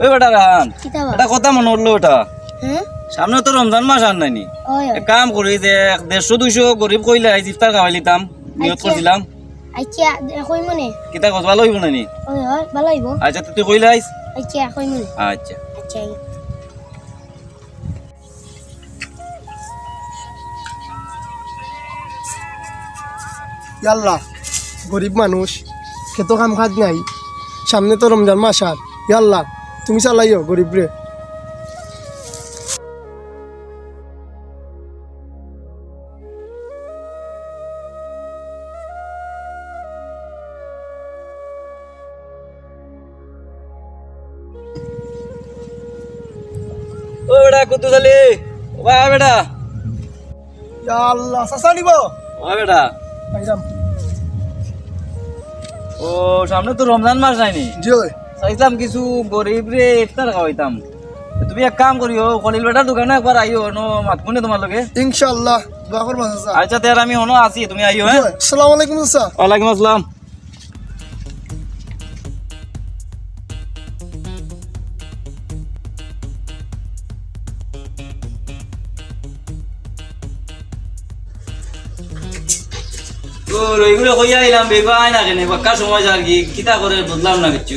ওই বেটা রান। এটা কথা মনে হলো ওটা হ্যাঁ? সামনে তো রমজান মাস আর নাইনি। এক কাম করি যে এক দেড়শো দুইশো গরিব কইলে আইজ ইফতার খাওয়াই লিতাম নিয়ত। করছিলাম। আচ্ছা কই মনে কিতা কথা ভালো হইব নানি ওই ওই ভালো হইব। আচ্ছা তুই কইলে আইস আচ্ছা। আচ্ছা আচ্ছা ইয়াল্লা গরিব মানুষ খেতো কাম কাজ নাই। সামনে তো রমজান মাস আর। ইয়াল্লা তুমি চালাইও গরিব রে। ও বেটা কুতু চালি। ও বা বেটা। নিব। ও বেটা। ও সামনে তো রমজান মাস নাইনি জি চাইছিলাম কিছু গরিব রে ইফতার খাওয়াইতাম তুমি এক কাম করিও কলিল বেটার দোকানে একবার আইও নো মাতমুনে তোমার লগে ইনশাআল্লাহ দোয়া করবা চাচা আচ্ছা তের আমি হনো আছি তুমি আইও হ্যাঁ ওই, আসসালামু আলাইকুম চাচা ওয়ালাইকুম আসসালাম। ও রইগুলো কইয়া আইলাম বেগো আয় না কেন বাক্কা সময় যার কি কিতা করে বদলাম না কিছু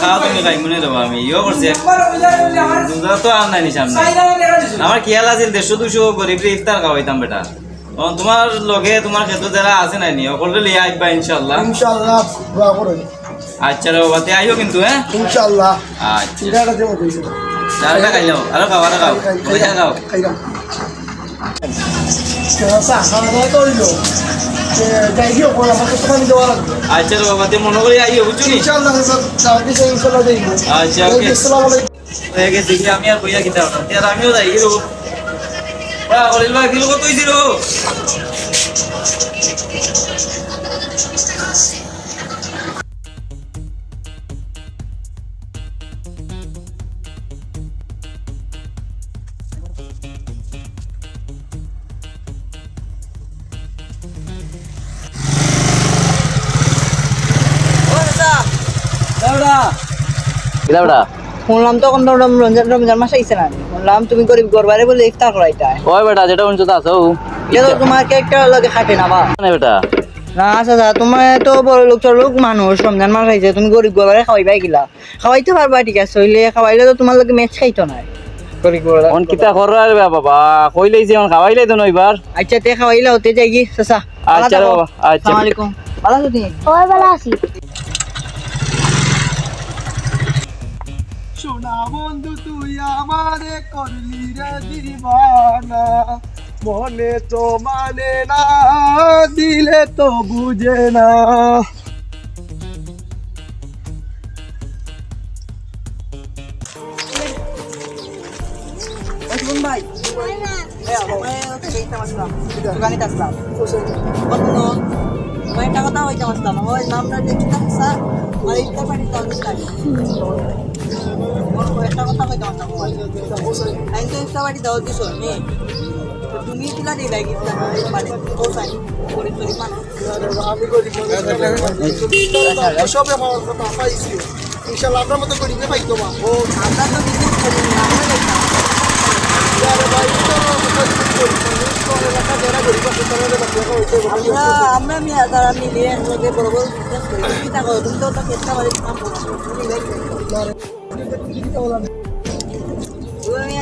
খাওয়া তুমি খাই মনে দেবো আমি ইয়ে করছে দুধা তো আর নাই সামনে আমার খেয়াল আছিল দেড়শো দুশো গরিব ইফতার খাওয়াইতাম বেটা তোমার লগে তোমার ক্ষেত্রে যারা আছে নাই অকলে লিয়ে আসবা ইনশাল্লাহ আচ্ছা রে বাবা আইও কিন্তু হ্যাঁ আচ্ছা চিরাটা চারটা খাই আরও খাও আরও খাও খাও খাইলাম চাচা খাওয়া দাওয়া করল যাই দিও পরে আমাকে তো দেওয়া লাগবে আচ্ছা রে বাবা তে মনে করে আইও বুঝছ দেইব আচ্ছা ওকে। আসসালামু আলাইকুম হয়ে গেছে কি আমি আর বইয়া কিতা ওটা আর আমিও যাই গেলো বা কলিল ভাই কিলো কত হইছিল বেটা শুনলাম তখন তো রমজান রমজান মাস আইছে না শুনলাম তুমি গরিব গরবারে বলে ইফতার করাইতা ওই বেটা যেটা শুনছো তা আছো এটা তোমার একটা লগে খাটে না বা না বেটা? না আচ্ছা আচ্ছা তোমার তো বড় লোক ছোট লোক মানুষ রমজান মাস আইছে তুমি গরিব গরবারে খাওয়াইবাই গিলা খাওয়াইতে পারবা ঠিক আছে হইলে খাওয়াইলে তো তোমার লগে ম্যাচ খাইতো না। অন কিতা কররা রে বাবা কইলেই যে অন খাওয়াইলাই তো নইবার আচ্ছা তে খাওয়াইলে হতে যাই কি চাচা। আচ্ছা বাবা, আচ্ছা। আসসালামু আলাইকুম ভালো আছো তুমি ওই ভালো আছি সোনা বন্ধু তুই আমারে করলি রে দিবানা মনে তো মানে না দিলে তো বুঝে না ভাই দোকানে আসলাম ওই নামটা দেখি থাকছা আর ইফতার পার্টি তো অনুষ্ঠান একটা কথা তো পার্টি দাও দিছো নে তুমি কিলা দিলাই ইফতার পার্টি কোসাই গরিব গরিব মানুষ আমি গরিব সবে আমার কথা পাইছি ইনশাআল্লাহ আপনার মতো গরিবে পাইতো মা ও আমরা তো বিজনেস করি আমরা তো গরিব এলাকা যারা গরিব আছে তারা বাচ্চা হইতে আমরা আমরা মি তারা মিলিয়ে একলগে বড় বড় বিজনেস করি। তুমি তা করো তুমি তো তো কেসটা বাড়ি কাম করো তুমি লাইক তুমি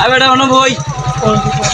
আয় বেটা অন্য বই আল্লাহ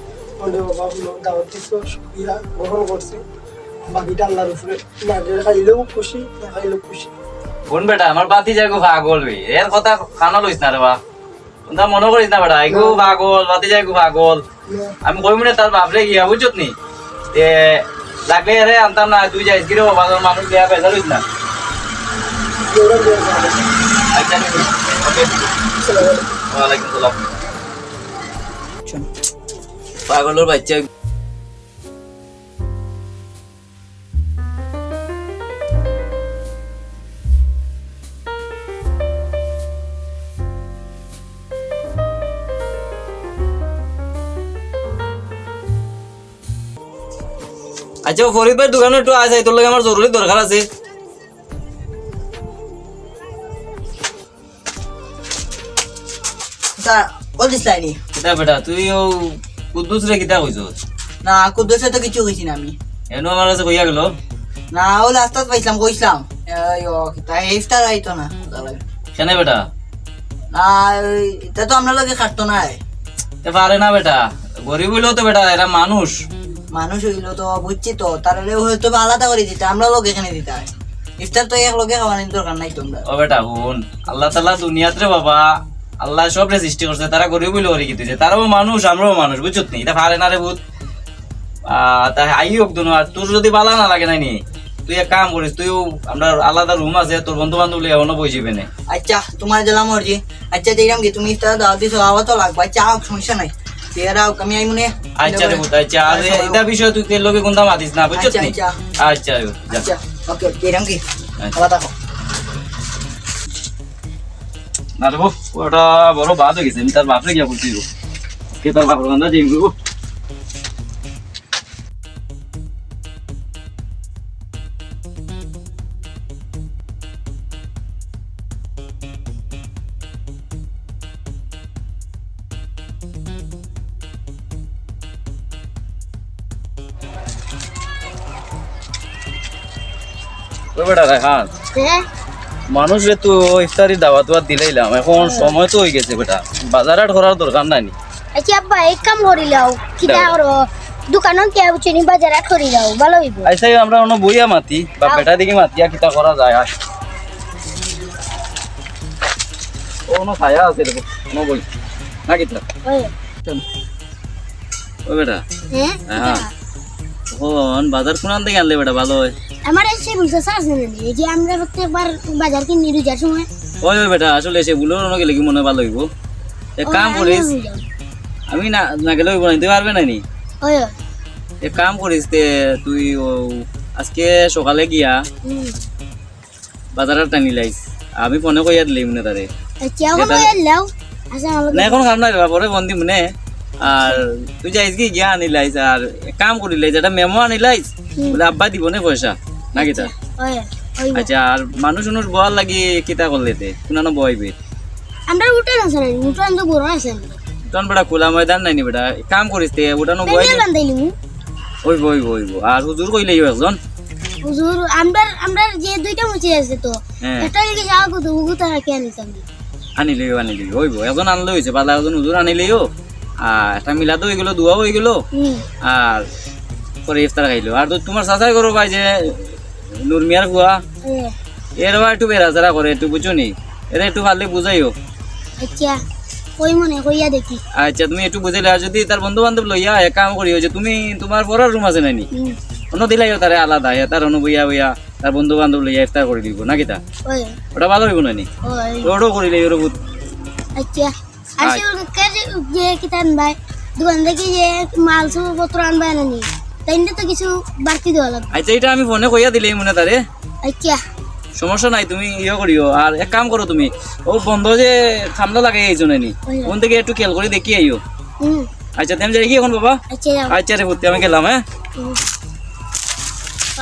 মনে বাবা দাওয়াত দিছো শুক্রিয়া গ্রহণ করছি। বাকিটা আল্লাহর উপরে না খাইলেও খুশি না খাইলেও খুশি। কোন বেটা আমার বাতি যাইগো পাগল বে এর কথা কানা লইস না রে বা তোমরা মনে করিস না বেটা এগো পাগল বাতি যাইগো পাগল। আমি কই মনে তার বাপরে গিয়া বুঝছত নি? তে লাগলে রে আনতাম না তুই যাইস কি রে বাবা তোর মানুষ দেয়া পয়সা লইস না। আচ্ছা ওকে। ওয়ালাইকুম সালাম। পাগলের বাচ্চা আচ্ছা ফরিদ ভাই দোকানে একটু আসে তোর লাগে আমার জরুরি দরকার আছে। স্যার বলছিস তাইনি কিতা বেটা তুই ও কুদ্দুস রে কিতা কইছ? না কুদ্দুসে তো কিছু কইছি না আমি। এনো আমার কাছে কইয়া গেল? না ও লাস্টত পাইছিলাম কইছিলাম। ও কিতা ইফতার আইতো না কেন বেটা? না এটা তো আমরা লগে খাটতো না এ পারে না বেটা গরিব হইল তো বেটা এরা মানুষ। মানুষ হইল তো বুঝছি তো তারা হয়তো আলাদা করে দিতে আমরা লোক এখানে দিতে হয়। ইফতার তো এক লগে খাওয়ানোর দরকার নাই তোমরা। ও বেটা হুন। আল্লাহ তালা দুনিয়াত বাবা আল্লাহ সব রে সৃষ্টি করছে তারা গরিব হইলে ওরে দিছে তারাও মানুষ আমরাও মানুষ বুঝছত নি? এটা পারে না রে ভূত। তা আই হোক দুনো আর তোর যদি বালা না লাগে নাইনি তুই এক কাম করিস তুইও আমরা আলাদা রুম আছে তোর বন্ধু বান্ধব লিয়ে এখনও বসিবে না। আচ্ছা তোমার জেলা মর্জি। আচ্ছা দেখলাম কি তুমি ইফতার দাও দিছো আবার তো লাগবে। আচ্ছা সমস্যা নাই। আচ্ছা রে ভূত আচ্ছা আর এটা বিষয় তুই তেল লোকে কোনটা মাতিস না বুঝছত নি? আচ্ছা, আচ্ছা যা। আচ্ছা ওকে কি? আচ্ছা। না ওটা বড় বাদ হয়ে গেছে আমি তার গিয়া বলছি। কে তার বাপর কান্দা মানুষ রে তো ইফতারি দাওয়াত দাওয়াত দিলাইলাম এখন সময় তো হয়ে গেছে বেটা। বাজার হাট করার দরকার নাই নি। আচ্ছা আব্বা এক কাম করি লাও। কিতা করো দোকানত কে চিনি বাজার করি লাও ভালো হইব। আইসা আমরা অন্য বইয়া মাতি বা বেটা দিকে মাতিয়া কিতা করা যায় আস। কোনো ছায়া আছে দেখো কোনো বই। না কিতা? ওই। ও বেটা। হ্যাঁ হ্যাঁ। এখন বাজার কোনান থেকে আনলে বেটা ভালো হয়। আমার এসে বলছে আছে না এই যে আমরা প্রত্যেকবার বাজার কিনি রোজার সময়। ওই বেটা আসলে সে বুলো মনে ভালো হইব? এক কাম করিস আমি না না গেলে হইব না দিতে পারবে না নি? ওই এক কাম করিস তে তুই আজকে সকালে গিয়া বাজারের টানি লাইস। আমি ফোনে কইয়া দিলি মনে তারে। আচ্ছা না এখন কাম নাই পরে ফোন দি মনে আর তুই যাইস কি গিয়া আনি লাইস আর কাম করি লাইস একটা মেমো আনি লাইস। বলে আব্বা দিব না পয়সা। না কিতা ওই ওই আচ্ছা আর মানুষ মানুষ বল লাগি কিতা করলে তে? কোনানো বইবে আমরা উঠে না স্যার উঠান তো বড় আছে তখন বেটা খোলা ময়দান নাই নি বেটা কাম করিস তে ওটানো বই বেল ওই বই বই আর হুজুর কইলে একজন? হুজুর আমরা আমরা যে দুইটা মুচি আছে তো হ্যাঁ। একটা দিকে যাওয়া কত উগু তারা কে আনিতাম আনিলে আনিলে ওইব একজন আনলে হয়েছে পালা একজন হুজুর আনিলেও আর একটা মিলাদও হয়ে গেলো দুয়াও হয়ে গেলো। আর পরে ইফতার খাইলো। আর তো তোমার চাচাই করো ভাই যে নুরমিয়ার ওই এর একটু বেড়াচারা করে একটু বুঝো নি? এরা একটু পারলে বুঝাইও আচ্ছা কই মনে কইয়া দেখি। আচ্ছা তুমি একটু বুঝাইলে আর যদি তার বন্ধু বান্ধব লইয়া এক কাম করিও যে তুমি তোমার পড়ার রুম আছে নানি অন্য দিলাইও তারে আলাদা হে তার অনু বইয়া বইয়া তার বন্ধু বান্ধব লইয়া ইফতার করে দিব নাকি তা ওটা ভালো হইব নানি ওটাও করিলে ওর বুধ আচ্ছা আর কে যে কিতা আনবাই দোকান থেকে যে মাল পত্র আনবাই নানি তাইলে তো কিছু বাড়তি দেওয়া লাগবে। আচ্ছা এটা আমি ফোনে কইয়া দিলে মনে তারে। আচ্ছা। সমস্যা নাই তুমি ইয়ে করিও। আর এক কাম করো তুমি ও বন্ধ যে ঠান্ডা লাগে এই জন্য নি ওখান থেকে একটু খেয়াল করে দেখি আইও। আচ্ছা তুমি যাই কি এখন বাবা? আচ্ছা আচ্ছা রে ভর্তি আমি গেলাম হ্যাঁ? হুম।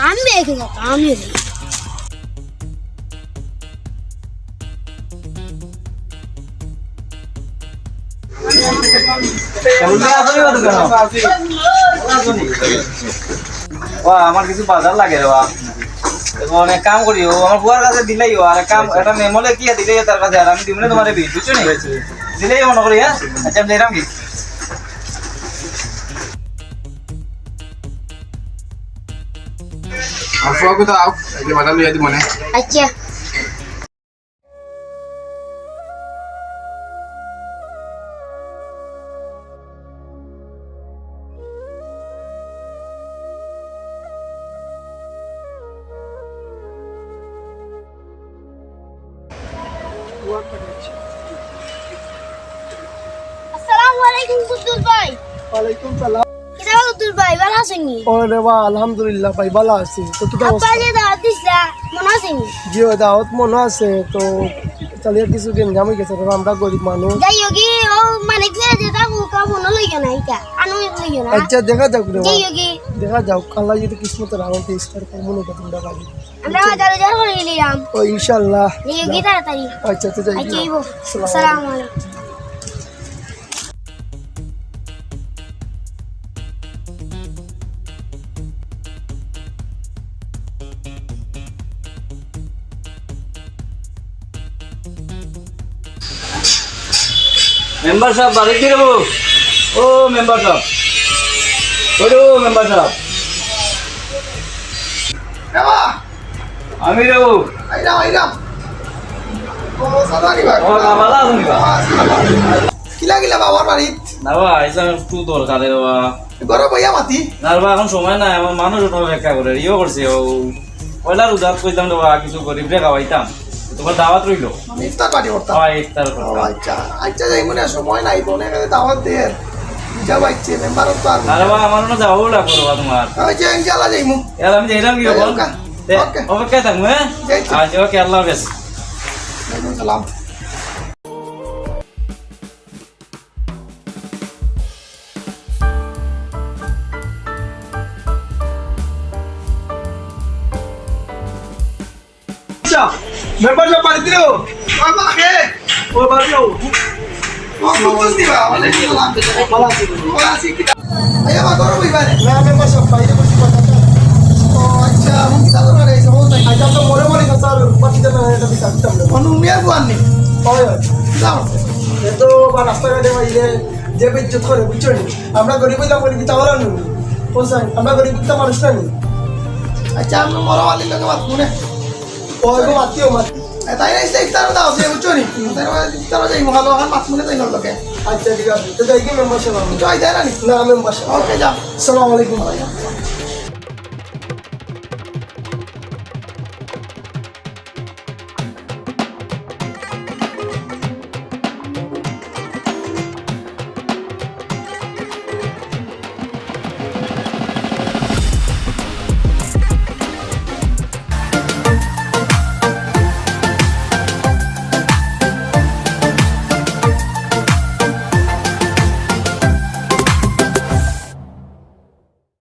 আমি দেখে যাও আমার কিছু বাজার লাগে রে বা এক কাম করিও আমার বুয়ার কাছে দিলাইও আর কাম একটা মেমলে কি দিলে তার কাছে আর আমি দিবনে তোমার বিল বুঝছ নি? দিলেই মনে করি হ্যাঁ? আচ্ছা আমি দিলাম কি? Aku tahu, di mana lu ya di mana? আচ্ছা। আলাইকুম কুদ্দুস ভাই। ওয়ালাইকুম সালাম। ভাই ভালো আছেন নি? ওরে বা আলহামদুলিল্লাহ ভাই ভালো আছি। তো কি আব্বা যে দাওয়াত দিছিলা মনে আছে নি? জি ও মনে আছে। তো তাহলে কিছু গেঞ্জাম হয়ে গেছে কারণ আমরা গরিব মানুষ। যাই হোক ও মানে কি যে তা কুকা মনে লইয়া না এটা আনো লইয়া না। আচ্ছা দেখা যাক রে যাই হোক দেখা যাক আল্লাহ যদি কিসমত রাখেন তো ইস্তার করে মনে করতে তোমরা পারি আমরা হাজার হাজার করে নিলাম। ও ইনশাআল্লাহ যাই হোক তাড়াতাড়ি। আচ্ছা তো যাই আচ্ছা আসসালামু আলাইকুম। মেম্বার সাহেব বাড়ি দিয়ে দেবো ও মেম্বার সাহেব। ওই ও মেম্বার সাহেব। আমি কামালা আছেন বা. না আইসা একটু দরকার. না বা এখন সময় নাই আমার মানুষ ওটা অপেক্ষা করে। ইয়ে করছে ও পয়লার উদার কইতাম কিছু গরিব রে খাওয়াইতাম তোমার দাওয়াত রইল ইফতার পার্টি horta. খাওয়াই ইফতার করতাম আচ্ছা যাই jai mone সময় নাই বনে গেলে দাওয়াত দে। যাব আইছে মেম্বার তো আর। আরে বাবা আমার না যাও লাগবো রে তোমার আমি যাই ইনশাআল্লাহ যাইমু। এলা আমি যাইলাম কি বল ওকে ওকে থাকমু হ্যাঁ আচ্ছা ওকে আল্লাহ হাফেজ সালাম। অনু মিয়ার বুয়াননি। হয় হয় যাও। এ তো বা রাস্তাঘাটে বাইরে যে বিদ্যুৎ করে বুঝছ আমরা গরিব গরিব তা ওরা নি বুঝছেন আমরা গরিব মানুষ না আচ্ছা আমরা মরওয়ালি লগে মাত মুনে। এগো মাতিও মাতি। তাই না ইফতার দাও সে বুঝছ নি? তাই না ইফতার যাই মহালো হান মাত মুনে তাই লোকে। আচ্ছা ঠিক আছে। তো যাই কি মেম্বারশিপ আমি জয় দেয় না নি? না মেম্বার ওকে যা আসসালামু আলাইকুম।